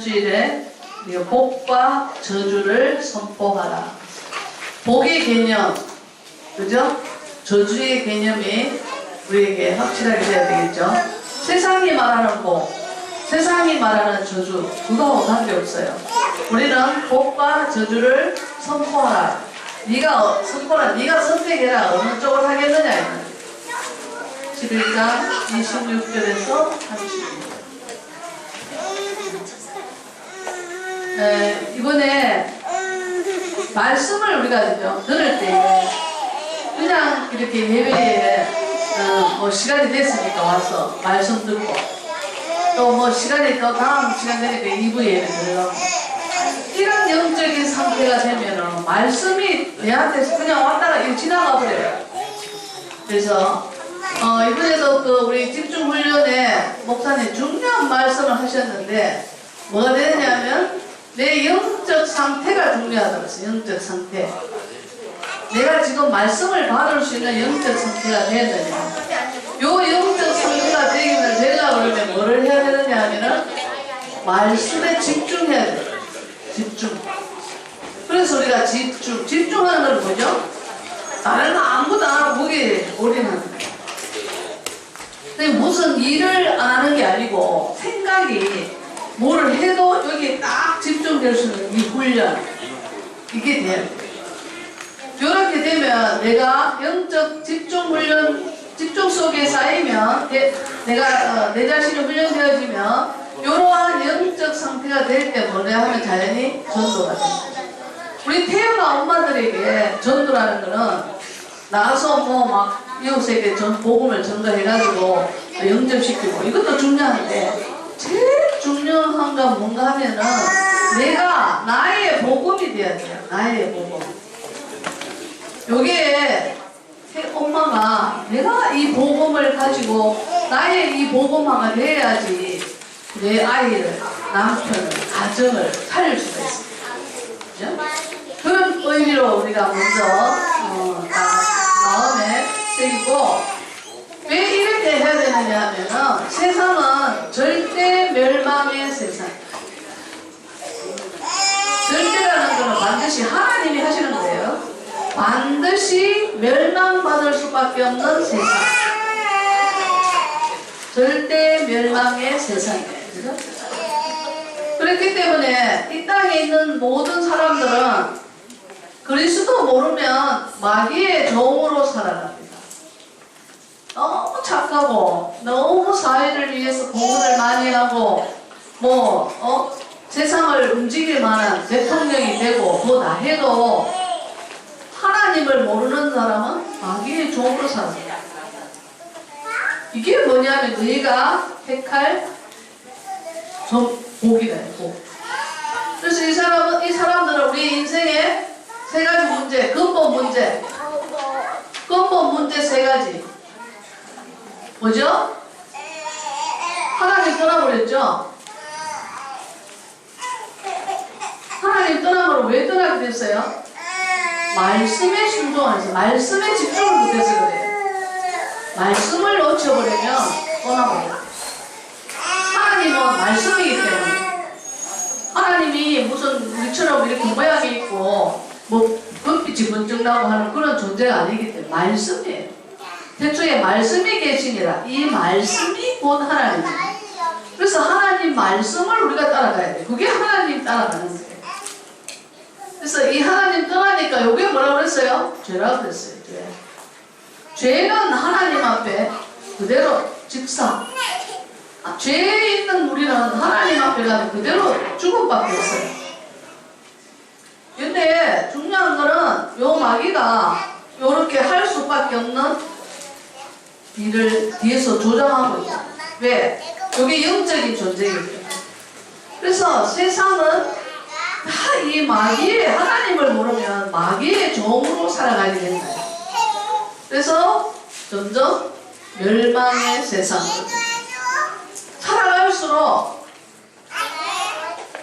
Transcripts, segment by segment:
주일에 우리가 복과 저주를 선포하라. 복의 개념, 그죠? 저주의 개념이 우리에게 확실하게 돼야 되겠죠? 세상이 말하는 복, 세상이 말하는 저주, 그거하고 관계없어요. 우리는 복과 저주를 선포하라. 네가 어- 선포라, 네가 선택해라. 어느 쪽을 하겠느냐. 이거예요. 11장 26절에서 30절. 에, 이번에 말씀을 우리가 들을 때 그냥 이렇게 예배에 어, 뭐 시간이 됐으니까 와서 말씀 듣고 또 뭐 시간이 또 다음 시간 되니까 2부 예배 들어가고 이런 영적인 상태가 되면은 말씀이 내한테 그냥 왔다가 지나가 버려요. 그래서 어, 이번에도 그 우리 집중 훈련에 목사님 중요한 말씀을 하셨는데 뭐가 되냐면 내 영적 상태가 중요하다고 했어요. 영적 상태. 내가 지금 말씀을 받을 수 있는 영적 상태가 되느냐. 요 영적 상태가 되기를 되려고 그러면 뭐를 해야 되느냐 하면은 말씀에 집중해야 돼요. 집중. 그래서 우리가 집중. 집중하는 건 뭐죠? 다른 거 아무것도 안 하고 거기에 올인하는 거예요. 무슨 일을 안 하는 게 아니고 생각이 뭐를 해도 여기 딱 집중될 수 있는 이 훈련 이게 돼요. 이렇게 되면 내가 영적 집중 훈련 집중 속에 쌓이면 내, 내가 어, 내 자신이 훈련되어지면 이러한 영적 상태가 될 때 뭐냐 하면 자연히 전도가 됩니다. 우리 태어나 엄마들에게 전도라는 거는 나가서 뭐 막 이웃에게 전 복음을 전도해가지고 영접시키고 이것도 중요한데 제일 중요한 건 뭔가 하면은 내가 나의 복음이 돼야 돼요. 나의 복음. 요게 새 엄마가 내가 이 복음을 가지고 나의 이 복음화가 돼야지 내 아이를, 남편을, 가정을 살릴 수가 있습니다. 그죠? 그런 의미로 우리가 먼저 어, 다 마음에 새기고 왜 이렇게 해야 되느냐 하면은 세상은 절대 멸망의 세상 절대라는 거는 반드시 하나님이 하시는 거예요 반드시 멸망받을 수밖에 없는 세상 절대 멸망의 세상이에요? 그렇기 때문에 이 땅에 있는 모든 사람들은 그리스도 모르면 마귀의 종으로 살아갑니다. 너무 착하고 너무 사회를 위해서 공헌을 많이 하고 뭐 어? 세상을 움직일 만한 대통령이 되고 뭐다 해도 하나님을 모르는 사람은 마귀의 종으로 살아갑니다. 이게 뭐냐면 너희가 택할 좀 복이다 복. 그래서 이 사람은 이 사람들은 우리 인생에 세 가지 문제, 근본 문제, 근본 문제 세 가지. 뭐죠? 하나님 떠나버렸죠? 하나님 떠나버려 왜 떠나게 됐어요? 말씀에 순종하면서 말씀에 집중을 못해서 그래요. 말씀을 놓쳐버리면 떠나버려요. 하나님은 말씀이기 때문에 하나님이 무슨 우리처럼 이렇게 모양이 있고 뭐 불빛이 번쩍 나고 하는 그런 존재가 아니기 때문에 말씀이에요. 대초에 말씀이 계시니라 이 말씀이 곧 하나님입니다. 그래서 하나님 말씀을 우리가 따라가야 돼. 그게 하나님 따라가는 거예요. 그래서 이 하나님 떠나니까 이게 뭐라고 그랬어요? 죄라고 그랬어요. 죄. 죄는 하나님 앞에 그대로 직사. 아, 죄에 있는 우리는 하나님 앞에 가면 그대로 죽음밖에 없어요. 근데 중요한 거는 요 마귀가 요렇게 할 수밖에 없는 일을 뒤에서 조장하고 있다. 왜? 요게 영적인 존재이기. 그래서 세상은 다 이 마귀의 하나님을 모르면 마귀의 종으로 살아가게 된다. 그래서 점점 멸망의 세상. 살아갈수록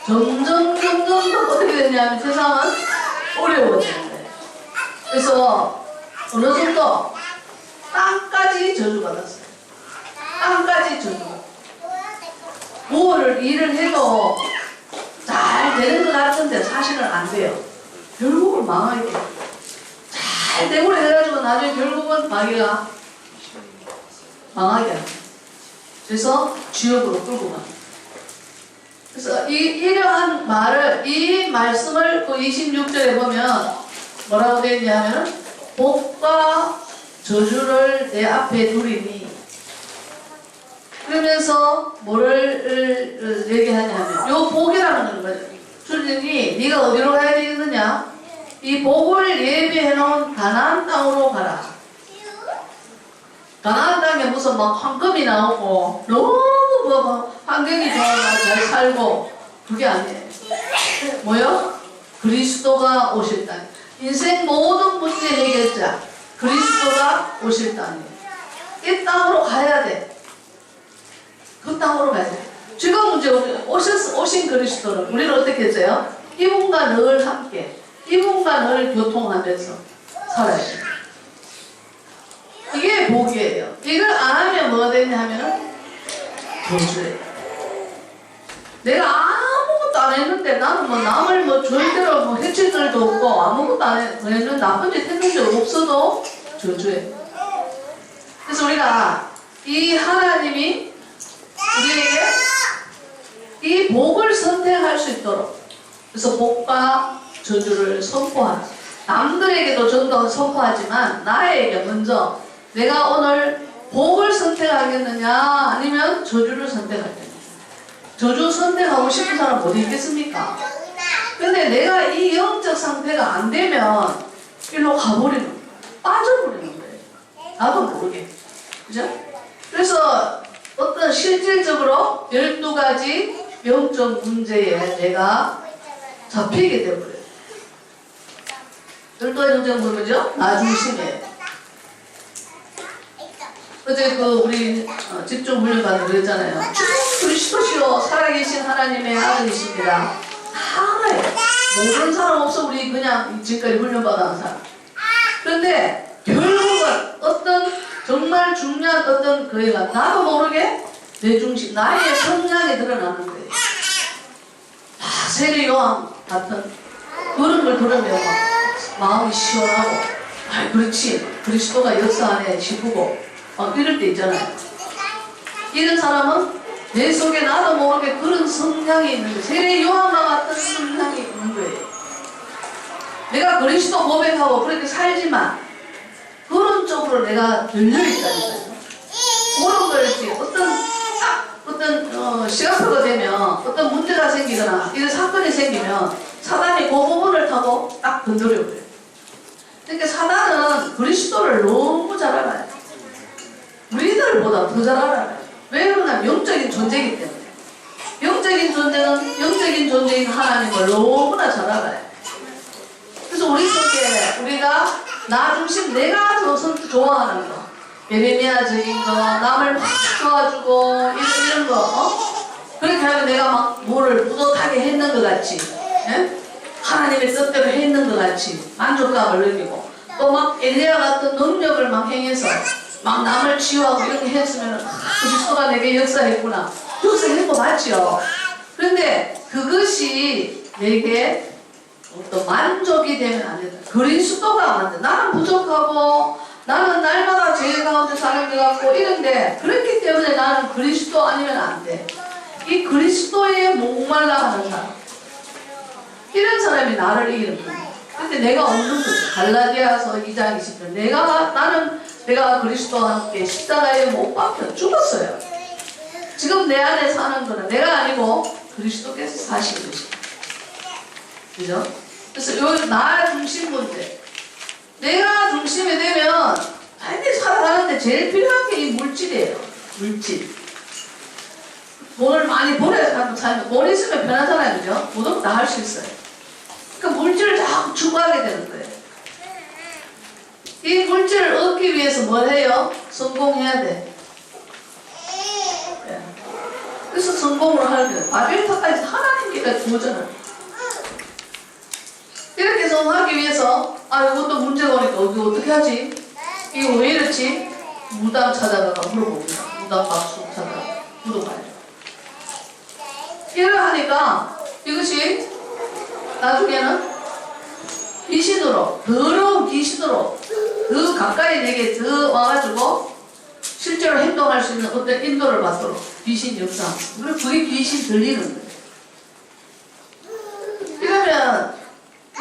점점 점점 더 어떻게 되냐면 세상은 어려워지는 거예요. 그래서 어느 정도 땅까지 저주받았어요. 땅까지 저주. 무엇을 일을 해도 다시는 안 돼요. 결국은 망하게. 잘 대고를 해가지고 나중에 결국은 마귀가 망하게. 그래서 지옥으로 끌고 갑니다. 그래서 이, 이러한 말을, 이 말씀을 그 26절에 보면 뭐라고 되어 있냐면 복과 저주를 내 앞에 두리니 그러면서 뭐를 어, 얘기하냐면 요 복이라는 거죠. 주님이 네가 어디로 가야 되겠느냐? 이 복을 예비해 놓은 가나안 땅으로 가라. 가나안 땅에 무슨 막 황금이 나오고 너무 뭐, 뭐 환경이 좋아서 잘 살고 그게 아니에요. 뭐요? 그리스도가 오실 땅. 인생 모든 문제 해결자 그리스도가 오실 땅이에요. 이 땅으로 가야 돼. 그 땅으로 가야 돼. 지금 문제 오셨, 오신 그리스도는 우리는 어떻게 했어요? 이분과 늘 함께, 이분과 늘 교통하면서 살아야 돼. 이게 복이에요. 이걸 안 하면 뭐가 되냐 하면은 저주예요. 내가 안 했는데 나는 뭐 남을 뭐 절대로 뭐 해칠 일도 없고 아무것도 안 했- 했는 나쁜 짓 했는 적 없어도 저주예요. 그래서 우리가 이 하나님이 우리에게 이 복을 선택할 수 있도록 그래서 복과 저주를 선포하는 남들에게도 전도 선포하지만 나에게 먼저 내가 오늘 복을 선택하겠느냐 아니면 저주를 선택하겠느냐 저주 선택하고 싶은 사람 어디 있겠습니까? 근데 내가 이 영적 상태가 안 되면 일로 가버리는 거예요. 빠져버리는 거예요. 나도 모르게. 그죠? 그래서 어떤 실질적으로 12가지 영적 문제에 내가 잡히게 되버려요. 12가지 영적 문제죠? 나중심이에요. 어제 그 우리 어, 집중 훈련 받은 그랬잖아요. 주 그리스도시요 살아계신 하나님의 아들이십니다. 다 알아요. 모르는 사람 없어 우리 그냥 지금까지 훈련받아온 사람. 그런데 결국은 어떤 정말 중요한 어떤 그애가 나도 모르게 내 중심 나의 성향이 드러나는 거예요. 아, 세례 요한 같은 그런 걸 들으면 막 마음이 시원하고 아 그렇지 그리스도가 역사 안에 싶고 막 이럴 때 있잖아요. 이런 사람은 내 속에 나도 모르게 그런 성향이 있는 거예요. 세례 요한과 같은 성향이 있는 거예요. 내가 그리스도 고백하고 그렇게 살지만 그런 쪽으로 내가 열려있다니까요. 그런 걸 이렇게 어떤 딱 어떤 어, 시간표가 되면 어떤 문제가 생기거나 이런 사건이 생기면 사단이 그 부분을 타고 딱 건드려 버려요. 그러니까 사단은 그리스도를 너무 잘 알아요. 우리들보다 더 잘 알아요. 왜 그러냐면 영적인 존재이기 때문에. 영적인 존재는 영적인 존재인 하나님을 너무나 잘 알아요. 그래서 우리 속에 우리가 나 중심 내가 더 선- 좋아하는 거 예레미야적인 거 남을 막 도와주고 이런, 이런 거 어? 그렇게 하면 내가 막 뭐를 뿌듯하게 했는 것 같이 예? 하나님의 뜻대로 했는 것 같이 만족감을 느끼고 또 막 엘리야 같은 능력을 막 행해서 막 남을 치유하고 이런 거 했으면 아, 그리스도가 내게 역사했구나 거 맞지요 그런데 그것이 내게 어떤 만족이 되면 안 된다. 그리스도가 만든 나는 부족하고 나는 날마다 죄 가운데 사는 것 같고 이런데 그렇기 때문에 나는 그리스도 아니면 안 돼. 이 그리스도에 목말라 하는 사람. 이런 사람이 나를 이기는 거야. 근데 내가 없는 거지. 갈라디아서 2장 20절. 내가 나는 내가 그리스도와 함께 십자가에 못 박혀 죽었어요. 지금 내 안에 사는 거는 내가 아니고 그리스도께서 사시는 것이다. 그죠? 그래서 요나 중심 문제. 내가 중심이 되면 당연히 살아가는데 제일 필요한 게 이 물질이에요. 물질. 돈을 많이 벌어야 사람 살면 돈 있으면. 그죠? 모든 거다할 수 있어요. 그 물질을 자꾸 추구하게 되는 거예요. 이 물질을 얻기 위해서 뭘 해요? 성공해야 돼. 예. 그래서 성공을 하는. 바벨탑까지 하나님께 도전을. 이렇게 성공하기 위해서 아 이것도 문제가 오니까 이거 어떻게 하지? 이거 왜 이렇지? 무당 찾아가가 물어봅니다. 무당 박수 찾아가 물어봐요. 이를 하니까 이것이 나중에는 귀신으로 더러운 귀신으로 더 가까이 내게 더 와가지고 실제로 행동할 수 있는 어떤 인도를 받도록 귀신 역사 그리고 그게 귀신 들리는 거예요. 이러면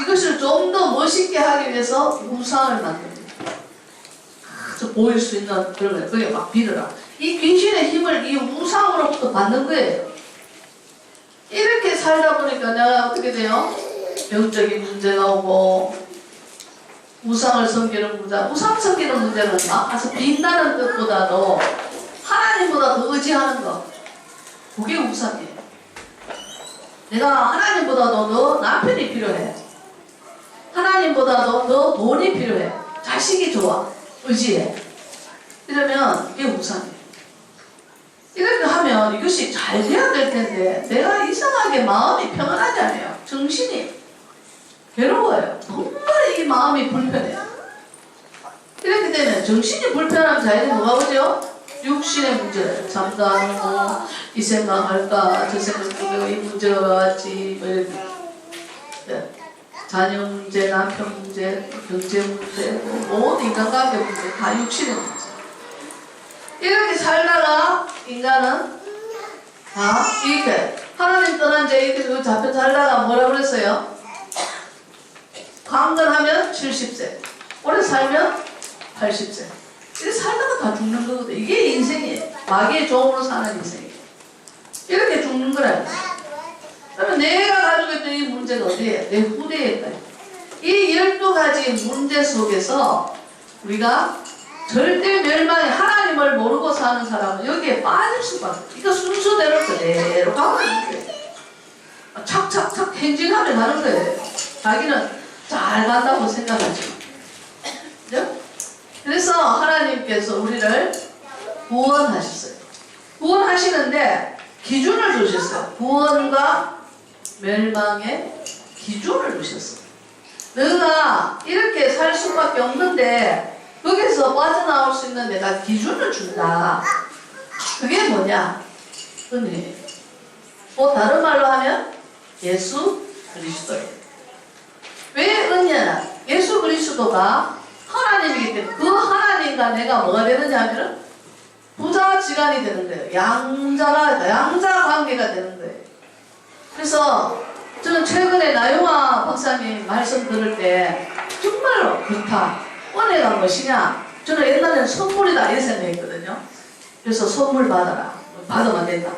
이것을 좀 더 멋있게 하기 위해서 우상을 만듭니다. 아주 보일 수 있는 그런 거예요. 그게 막 빌어라. 이 귀신의 힘을 이 우상으로부터 받는 거예요. 이렇게 살다 보니까 내가 어떻게 돼요? 병적인 문제가 오고 우상을 섬기는 문제, 우상 섬기는 문제는 아주 빛나는 뜻보다도 하나님보다 더 의지하는 것. 그게 우상이에요. 내가 하나님보다도 더 남편이 필요해. 하나님보다도 더 돈이 필요해. 자식이 좋아. 의지해. 이러면 이게 우상이에요. 이렇게 하면 이것이 잘 돼야 될 텐데 내가 이상하게 마음이 평안하지 않아요. 정신이 괴로워요. 정말 이 마음이 불편해요. 이렇게 되면 정신이 불편하면 자연히 뭐가 오죠? 육신의 문제, 잠도 안 오고 이 생각할까 저 생각할까 이 문제가 왔지 뭐 이렇게 네. 자녀 문제, 남편 문제, 경제 문제, 뭐 모든 인간관계 문제 다 육신의 문제. 이렇게 살다가 인간은 아 이렇게 하나님 떠난 자 이렇게 잡혀 살다가 뭐라 그랬어요? 강건하면 70세 오래 살면 80세 이렇게 살다가 다 죽는 거거든 이게 인생이에요 마귀의 종으로 사는 인생이에요 이렇게 죽는 거라고 그러면 내가 가지고 있던 이 문제가 어디에? 내 후대에 있다 이 12가지 문제 속에서 우리가 절대 멸망의 하나님을 모르고 사는 사람은 여기에 빠질 수밖에 없어요. 이거 순서대로 그대로 가고 있는 거예요. 착착착 행진하면 가는 거예요. 자기는 잘 간다고 생각하죠. 그죠? 그래서 하나님께서 우리를 구원하셨어요. 구원하시는데 기준을 두셨어요. 구원과 멸망의 기준을 두셨어요. 너가 이렇게 살 수밖에 없는데 거기서 빠져나올 수 있는 내가 기준을 준다. 그게 뭐냐? 은혜. 뭐 다른 말로 하면 예수 그리스도예요. 왜 은혜냐? 예수 그리스도가 하나님이기 때문에 그 하나님과 내가 뭐가 되느냐 하면은 부자 지간이 되는 거예요. 양자가 양자 관계가 되는 거예요. 그래서 저는 최근에 나영아 박사님 말씀 들을 때 정말로 그렇다. 은혜가 무엇이냐? 저는 옛날에는 선물이다 이런 생각했거든요. 그래서 선물 받아라. 받으면 된다.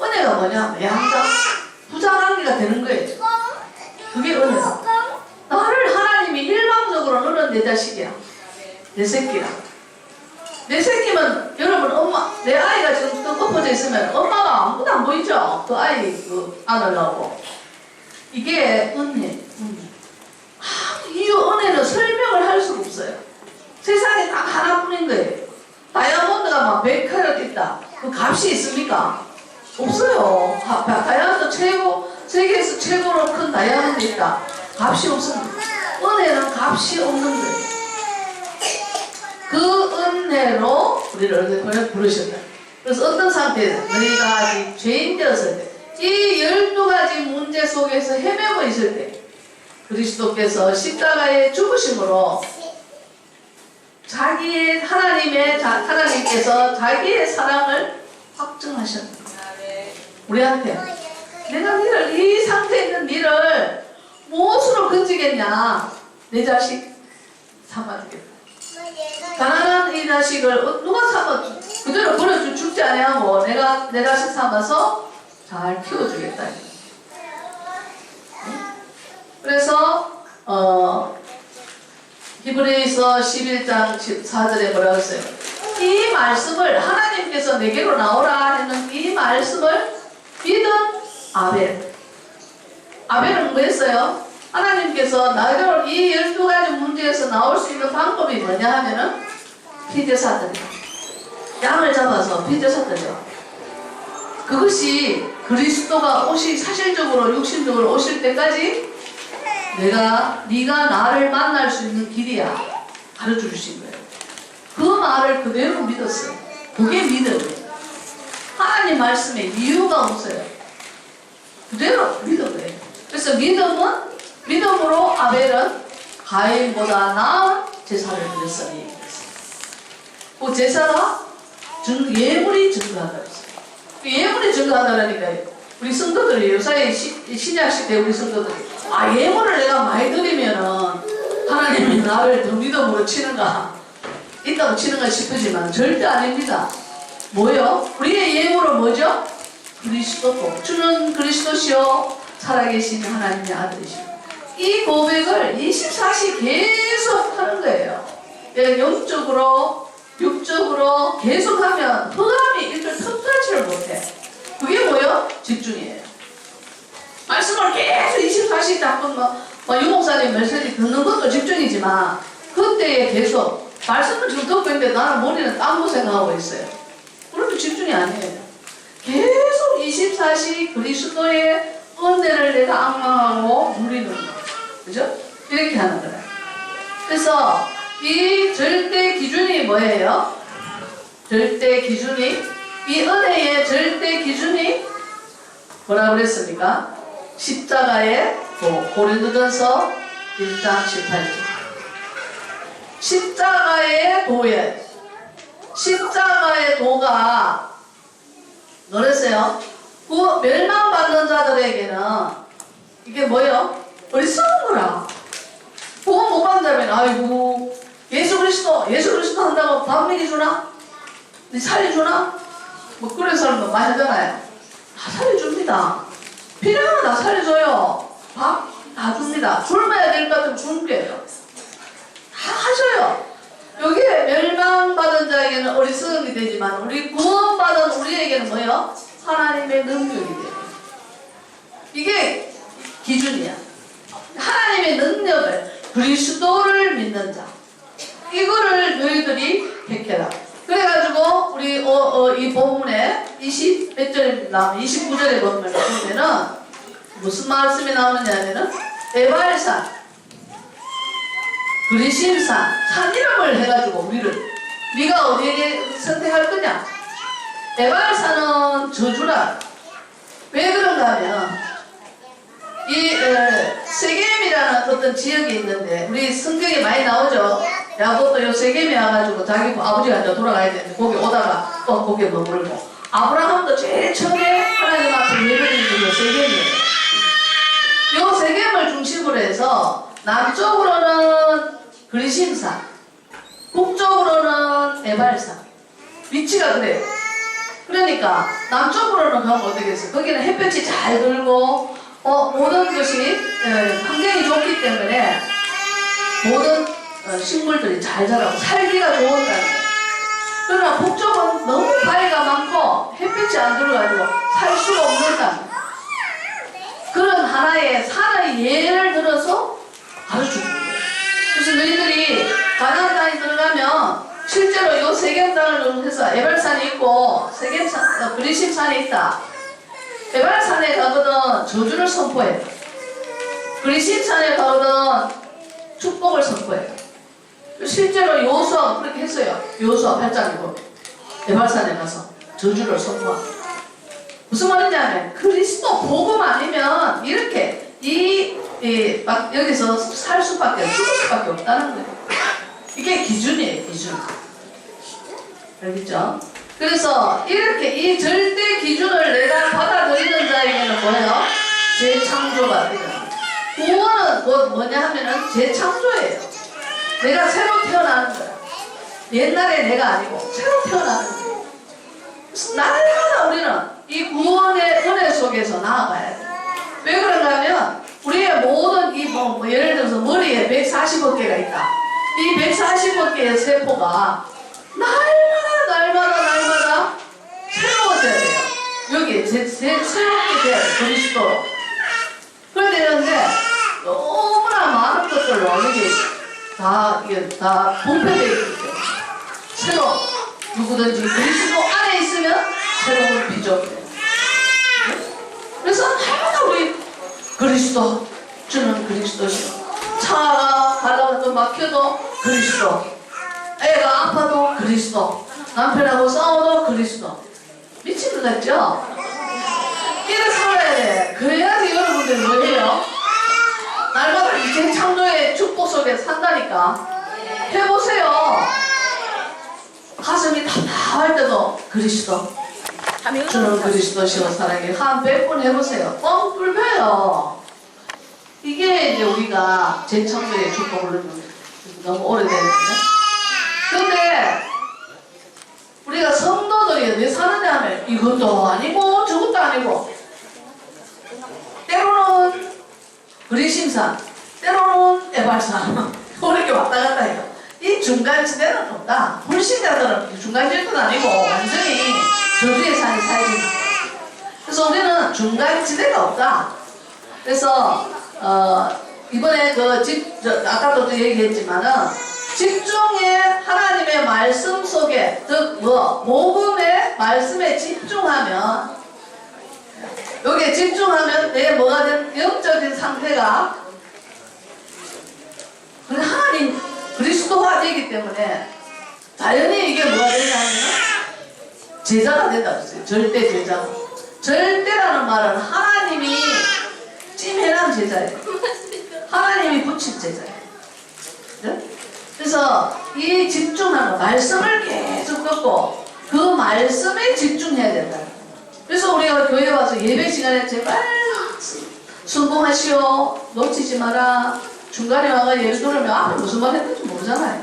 은혜가 뭐냐? 양자 부자 관계가 되는 거예요. 그게 은혜다. 나를 하나님이 일방적으로 너는 내 자식이야. 내 새끼야. 내 새끼면 여러분 엄마 내 아이가 지금 또 엎어져 있으면 엄마가 아무도 안 보이죠? 그 아이 그 안으려고 이게 은혜. 은혜. 아, 이 은혜는 설명을 할 수가 없어요. 세상에 딱 하나뿐인 거예요. 다이아몬드가 막 100캐럿 있다. 그 값이 있습니까? 없어요. 다이아몬드 최고, 세계에서 최고로 큰 다이아몬드 있다. 값이 없습니다. 은혜는 값이 없는 거예요. 그 은혜로 우리를 이렇게 부르셨다. 그래서 어떤 상태에서 너희가 아직 죄인 되었을 때, 이 열두 가지 문제 속에서 헤매고 있을 때, 그리스도께서 십자가에 죽으심으로 자기의 하나님의 자, 하나님께서 자기의 사랑을 확증하셨다. 우리한테 내가 니를 이 상태에 있는 니를 무엇 으로 건지겠냐? 내 자식 삼아주겠다. 가난한 이 자식을 어, 누가 삼아 그대로 버려주 죽지 아니하고 내가 내 자식 삼아서 잘 키워주겠다. 그래서 어 히브리서 11장 14절에 뭐라고 했어요? 이 말씀을 하나님께서 내게로 나오라 하는 이 말씀을 믿은 아벨. 아벨은 뭐 했어요? 하나님께서 나로 이 12가지 문제에서 나올 수 있는 방법이 뭐냐 하면은 피제사들이야. 양을 잡아서 피제사들이야. 그것이 그리스도가 오시 사실적으로 육신적으로 오실 때까지 내가 네가 나를 만날 수 있는 길이야 가르쳐 주신 거예요. 그 말을 그대로 믿었어요. 그게 믿음이에요. 하나님 말씀에 이유가 없어요. 그대로 믿은 거예요. 그래서 믿음은 믿음으로 아벨은 가인보다 나은 제사를 드렸으니 그 제사가 증, 예물이 그랬어요. 그 예물이 증거하다라니까 우리 성도들이 요사이 시- 신약 시대 우리 성도들이 아 예물을 내가 많이 드리면은 하나님이 나를 더 믿음으로 치는가 있다고 치는가 싶으지만 절대 아닙니다. 뭐요? 우리의 예물은 뭐죠? 그리스도고 주는 그리스도시요 살아계신 하나님의 아들이시오. 이 고백을 24시 계속 하는 거예요. 예, 영적으로 육적으로 계속하면 흑암이 일절 턱달지를 못해. 그게 뭐요? 집중이에요. 말씀을 계속 24시 잡고 뭐, 뭐 유목사님 메시지 듣는 것도 집중이지만 그때에 계속 말씀을 지금 듣고 있는데 나는 머리는 딴 거 생각하고 있어요. 그러면 집중이 아니에요. 계속 24시 그리스도의 은혜를 내가 악망하고 누리는 거. 그죠? 이렇게 하는 거예요. 그래서 이 절대 기준이 뭐예요? 절대 기준이 이 은혜의 절대 기준이 뭐라 그랬습니까? 십자가의 도 고린도전서 1장 18절 십자가의 도에 십자가의 도가 뭐랬어요? 그 멸망받는 자들에게는 이게 뭐예요? 어리석은 거라 보험 못 받는다면 아이고 예수 그리스도 예수 그리스도 한다고 밥 먹여주나? 네 살려주나? 뭐 그런 사람도 많이 하잖아요. 다 살려줍니다. 필요하면 다 살려줘요. 밥 다 줍니다. 굶어야 될 것 같으면 굶게요. 다 하셔요. 여기에 멸망받은 자에게는 어리석음이 되지만 우리 구원받은 우리에게는 뭐예요? 하나님의 능력이 돼요. 이게 기준이야 하나님의 능력을 그리스도를 믿는 자. 이거를 너희들이 택해라. 그래가지고 우리 어, 어, 이 본문에 20몇 나오면 29절에 보면 보면은 무슨 말씀이 나오느냐면은 에발산 그리심산 산 이름을 해가지고 우리를 네가 어디에 선택할 거냐? 에발산은 저주라. 왜 그런가 하면 이 에, 세겜이라는 어떤 지역이 있는데 우리 성경에 많이 나오죠. 야곱도 요 세겜에 와가지고 자기 아버지가 이제 돌아가야 되는데 거기 오다가 또 거기 머물고 아브라함도 제일 처음에 하나님 앞에 예배드린 게 세겜이에요. 요 세겜을 중심으로 해서 남쪽으로는 그리심산, 북쪽으로는 에발산 위치가 그래요. 그러니까 남쪽으로는 가면 어떻겠어요? 거기는 햇볕이 잘 들고 어, 모든 것이 에, 환경이 좋기 때문에 모든 어, 식물들이 잘 자라고 살기가 좋은다는 거예요. 그러나 북쪽은 너무 바위가 많고 햇빛이 안 들어가지고 살 수가 거예요. 그런 하나의 산의 예를 들어서 가르쳐 주는 거예요. 그래서 너희들이 가나안 땅에 들어가면 실제로 요 세겜 땅을 해서 에발산이 있고 세겜산, 어, 그리심산이 있다. 에발산에 가거든 저주를 선포해요. 그리심산에 가거든 축복을 선포해요. 실제로 요수아 그렇게 했어요. 요수아 8장에 보면 에발산에 가서 저주를 선포합니다. 무슨 말이냐면 그리스도 복음 아니면 이렇게 이, 이, 막 여기서 살 수밖에 죽을 수밖에 없다는 거예요. 이게 기준이에요, 기준. 알겠죠? 그래서 이렇게 이 절대 기준을 내가 받아들이는 자에게는 뭐예요? 재창조가 되잖아. 구원은 뭐, 뭐냐 하면은 재창조예요. 내가 새로 태어나는 거야. 옛날에 내가 아니고 새로 태어나는 거야. 날마다 우리는 이 구원의 은혜 속에서 나아가야 돼. 왜 그런가 하면 우리의 모든 이 뭐, 뭐 예를 들어서 머리에 140억 개가 있다. 이 140억 개의 세포가 날마다 날마다 날마다 새로워져야 돼요. 여기 제, 제, 새롭게 돼야 돼. 그리스도로. 그래야 되는데 너무나 많은 것들로 여기 다 이게 다 분배되어 있기 때문에 새로 누구든지 그리스도 안에 있으면 새로운 비전이에요. 그래서 날마다 우리 그리스도 주는 그리스도시로 차가 가다가 막혀도 그리스도 애가 아파도 그리스도 남편하고 싸워도 그리스도. 미친 것 같죠? 깨를 살아야 돼. 그래야지 여러분들 뭐예요? 날마다 이제 창조의 축복 속에 산다니까. 해보세요. 가슴이 답답할 때도 그리스도. 주는 그리스도시와 사랑해. 한백번 해보세요. 뻥 뚫려요. 이게 이제 우리가 재창조의 축복을 너무 오래됐는데. 근데 우리가 성도들이 왜 사느냐 하면 이것도 아니고 저것도 아니고. 때로는 그리심산 때로는 에발산. 이렇게 왔다 갔다 해요. 이 중간지대는 없다. 불신자들은 중간지대도 아니고 완전히 저주의 산이 살지 그래서 우리는 중간지대가 없다. 그래서 어, 이번에 그 집, 저, 아까도 또 얘기했지만은 집중해 하나님의 말씀 속에 즉뭐 복음의 말씀에 집중하면 여기에 집중하면 내 뭐가 된 영적인 상태가 하나님 그리스도화 되기 때문에 자연히 이게 뭐가 되냐면 제자가 된다 그랬어요. 절대 제자. 절대라는 말은 하나님이 찜해난 제자예요. 하나님이 붙인 제자예요. 네? 그래서 이 집중하는 말씀을 계속 듣고 그 말씀에 집중해야 된다. 그래서 우리가 교회 와서 예배 시간에 제발 순봉하시오 놓치지 마라 중간에 와가 예배 들으면 앞에 무슨 말 했는지 모르잖아요.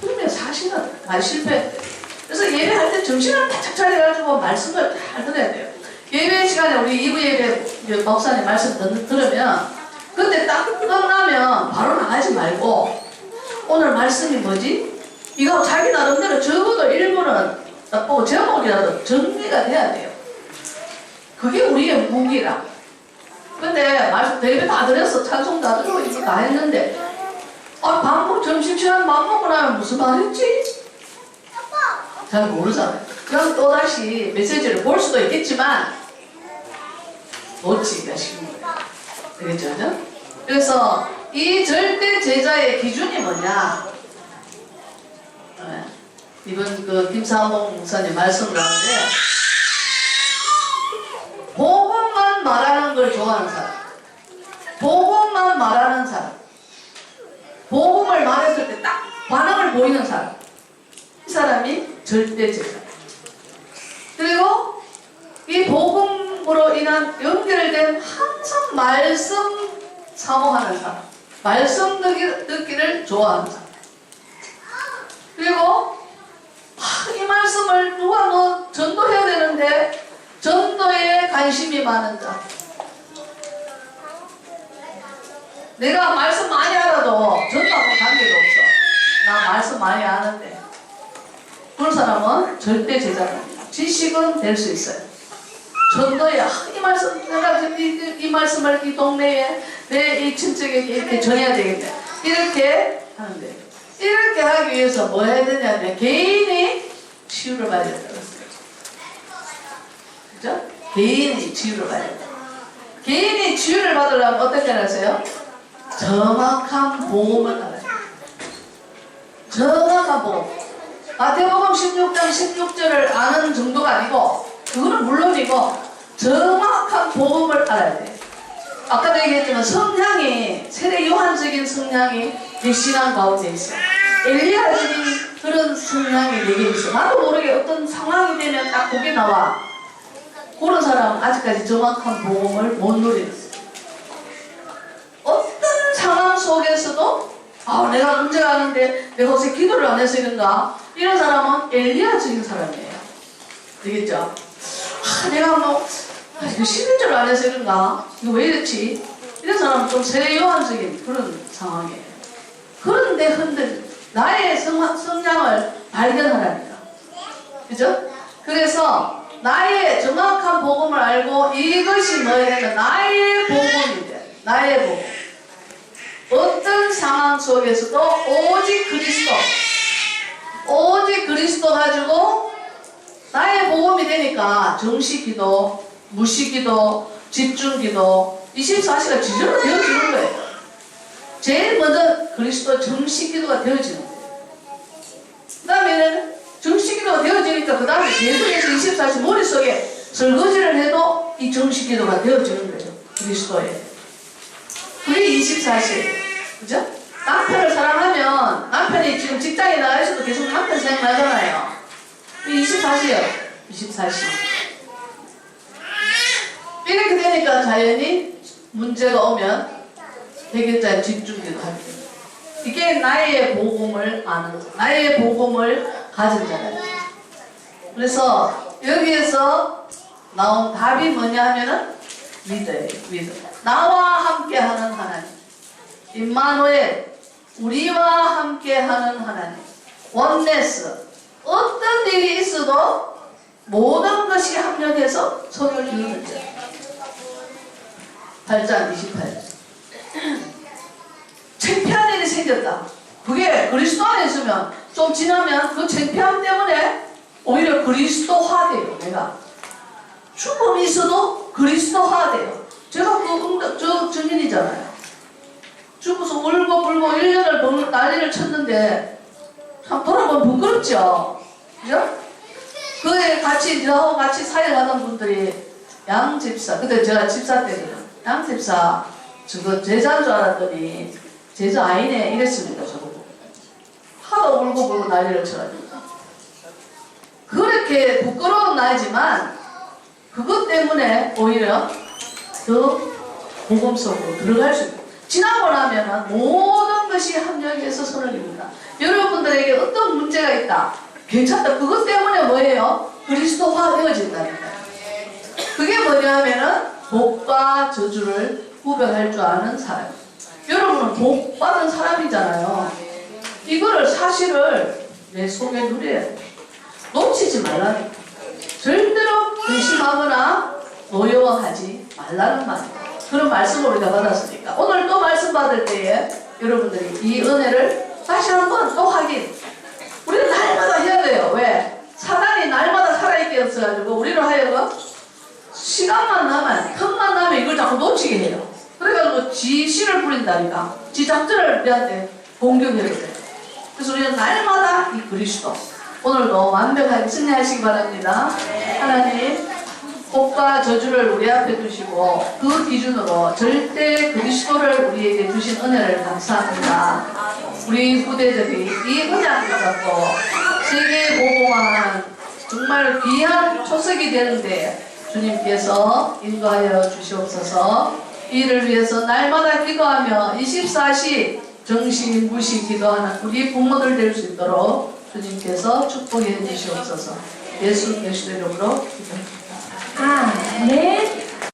그러면 사실은 많이 실패했대. 그래서 예배할 때 정신을 바짝 차려가지고 말씀을 잘 들어야 돼요. 예배 시간에 우리 2부 예배 그 목사님 말씀 듣- 들으면 근데 딱 끝나면 바로 나가지 말고 오늘 말씀이 뭐지? 이거 자기 나름대로 적어도 1분은 딱 보고 제목이라도 정리가 돼야 돼요. 그게 우리의 무기라. 근데 말씀 예배 다 드렸어. 찬송 다 드리고 이거 다 했는데 아, 밥 먹고 점심시간 밥 먹고 나면 무슨 말 했지? 잘 모르잖아요. 그럼 또다시 메시지를 볼 수도 있겠지만 놓치기가 쉬운 거예요. 되겠죠? 그죠? 그래서 이 절대 제자의 기준이 뭐냐? 네. 이번 그 김사홍 목사님 말씀을 하는데 복음만 말하는 걸 좋아하는 사람 복음만 말하는 사람 복음을 말했을 때 딱 반응을 보이는 사람 이 사람이 절대 제자 그리고 이 복음으로 인한 연결된 항상 말씀 사모하는 사람 말씀 듣기, 듣기를 사람 그리고 아, 이 말씀을 누가 뭐 전도해야 되는데 전도에 관심이 많은 자 내가 말씀 많이 알아도 전도하고 관계가 없어 나 말씀 많이 아는데 그런 사람은 절대 제자가. 지식은 될 수 있어요. 전도에 아, 이 말씀 내가 이, 이, 이 말씀을 이 동네에 내 이 친척에게 이렇게 전해야 되겠네. 이렇게 하는데 이렇게 하기 위해서 뭐 해야 되냐면 개인이 치유를 받아야 했어요. 그죠? 개인이 치유를 받아야 돼. 개인이 치유를 받으려면 어떻게 하세요? 정확한 보험을 알아야 돼. 정확한 보험. 마태복음 16장 16절을 아는 정도가 아니고 그거는 물론이고 정확한 복음을 알아야 돼. 아까도 얘기했지만 성향이 세례 요한적인 성향이 내 신앙 가운데 있어. 엘리야적인 그런 성향이 내게 있어. 나도 모르게 어떤 상황이 되면 딱 그게 나와. 그런 사람은 아직까지 정확한 복음을 못 누리는 어떤 상황 속에서도 아 내가 문제가 하는데 내가 어제 기도를 안 해서 이런가 이런 사람은 엘리야적인 사람이에요 되겠죠? 아 내가 뭐 아, 이거 쉬는 줄안 해서 이런가 이거 왜 이렇지? 이런 사람은 좀 세요한적인 그런 상황이에요. 그런데 흔들 나의 성, 성향을 발견하라니까 그죠? 그래서 나의 정확한 복음을 알고 이것이 뭐냐면 나의 복음이 돼 나의 복음. 어떤 상황 속에서도 오직 그리스도 오직 그리스도 가지고 나의 복음이 되니까 정시기도 무시기도 집중기도 24시간 지저로 되어지는 거예요 제일 먼저 그리스도 정시기도가 되어지는 거예요 그 다음에는 정시기도가 되어지니까 그 다음에 계속해서 24시 머릿속에 설거지를 해도 이 정시기도가 되어지는 거예요 그리스도에 그게 24시예요. 그죠? 남편을 사랑하면 남편이 지금 직장에 나가 있어도 계속 남편 생각나잖아요. 24시요. 24시. 이렇게 되니까 자연히 문제가 오면 해결자에 집중되고 합니다. 이게 나의 복음을 아는 거, 나의 복음을 가진 거죠. 그래서 여기에서 나온 답이 뭐냐 하면은 믿어요, 믿어. 나와 함께 하는 하나님. 임마누엘, 우리와 함께 하는 하나님. 원네스. 어떤 일이 있어도 모든 것이 합력해서 손을 이루는 자. 8장 28절. 창피한 일이 생겼다. 그게 그리스도 안에 있으면 좀 지나면 그 창피함 때문에 오히려 그리스도화 돼요. 내가 죽음이 있어도 그리스도화 돼요. 제가 그 응답 저 증인이잖아요. 죽어서 울고 불고 1년을 벌- 난리를 쳤는데 참 돌아보면 부끄럽죠. 그죠? 그에 같이 저하고 같이 사역하던 분들이 양 집사 그때 제가 집사 때거든. 양 집사 저거 제자인 줄 알았더니 제자 아니네 이랬습니다 저보고 하도 울고 불고 난리를 쳐가지고 그렇게 부끄러운 나이지만 그것 때문에 오히려 더 복음 속으로 들어갈 수 있고 지나고 나면은 모든 것이 합력해서 선을 이룬다. 여러분들에게 어떤 문제가 있다. 괜찮다. 그것 때문에 뭐예요? 그리스도화 되어진다니까. 그게 뭐냐 하면은 복과 저주를 구별할 줄 아는 사람. 여러분은 복 받은 사람이잖아요. 이거를 사실을 내 속에 누려야 돼. 놓치지 말라니까. 절대로 의심하거나 노여워하지 말라는 말이에요. 그런 말씀을 우리가 받았으니까. 오늘 또 말씀 받을 때에 여러분들이 이 은혜를 다시 한 번 또 확인. 우리는 날마다 해야 돼요. 왜? 사단이 날마다 살아있게 없어가지고 우리로 하여금 시간만 나면, 틈만 나면 이걸 자꾸 놓치게 해요. 그래가지고 지 씨를 뿌린다니까. 지 작전을 우리한테 공격해야 돼. 그래서 우리는 날마다 이 그리스도. 오늘도 완벽하게 승리하시기 바랍니다. 하나님, 복과 저주를 우리 앞에 두시고 그 기준으로 절대 그리스도를 우리에게 주신 은혜를 감사합니다. 우리 후대들이 이 은약을 갖고 세계에 보고한 정말 귀한 초석이 되는데 주님께서 인도하여 주시옵소서 이를 위해서 날마다 기도하며 24시 정신 무시 기도하는 우리 부모들 될 수 있도록 주님께서 축복해 주시옵소서 예수 그리스도 이름으로 기도합니다. 아멘.